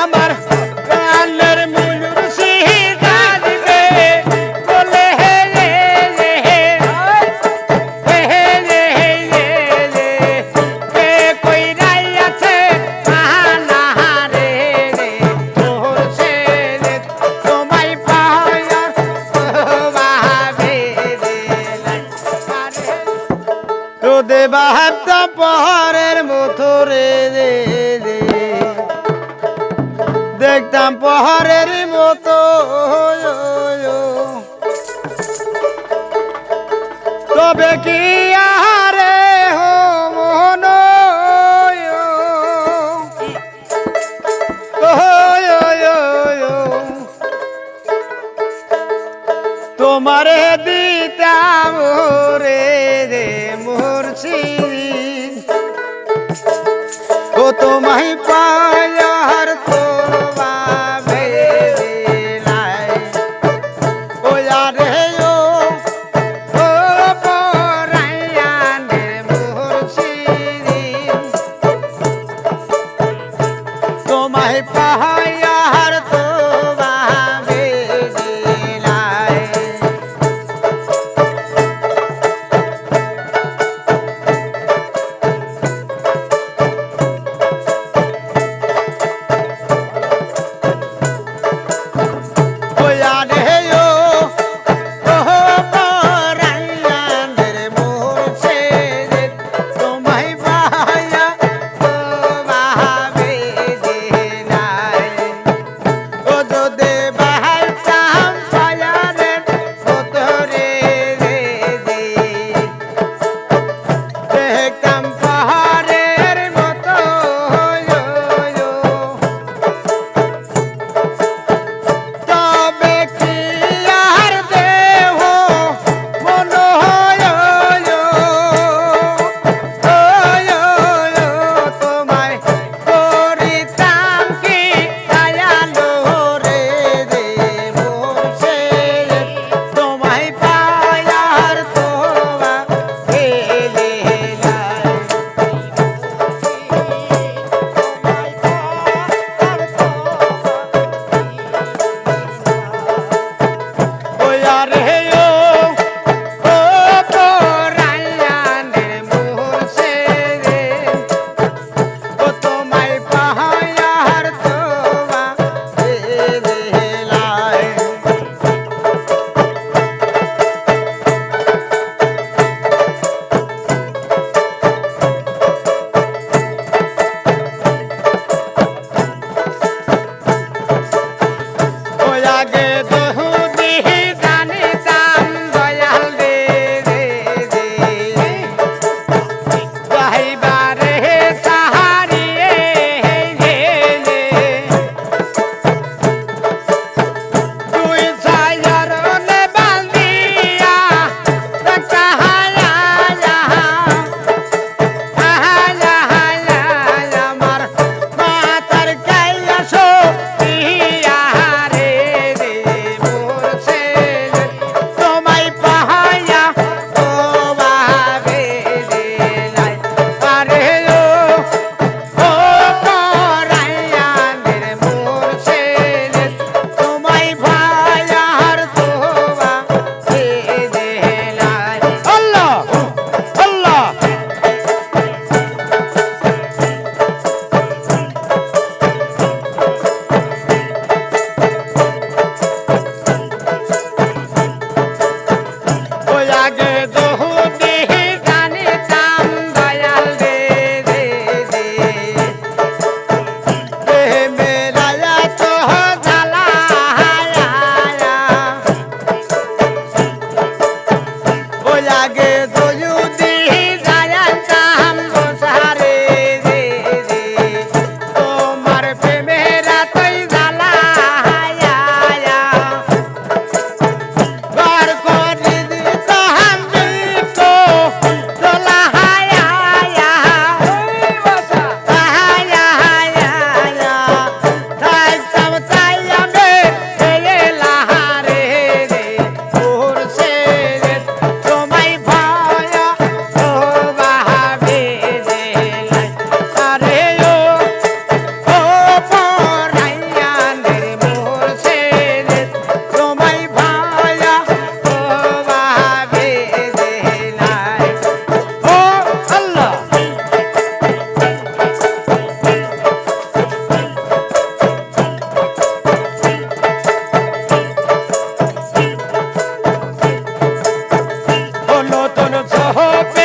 I'm gambar. দেখতাম পাহাড়ের মতো, তবে কি আহারে হো মোহন তোমারে দিতাম রে রে মোর ও তোমায় পা তোমায় পাহা Oh,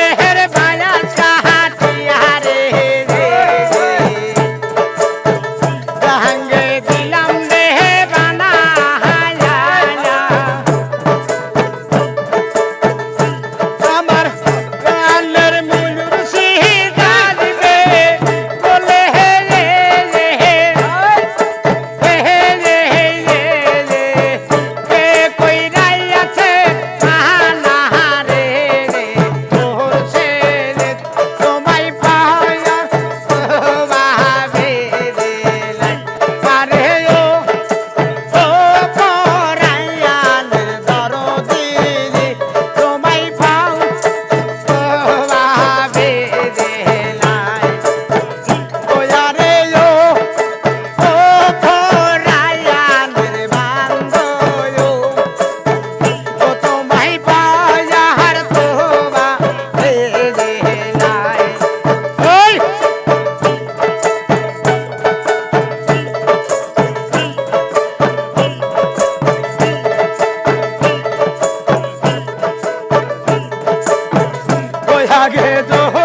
লাগে জোহর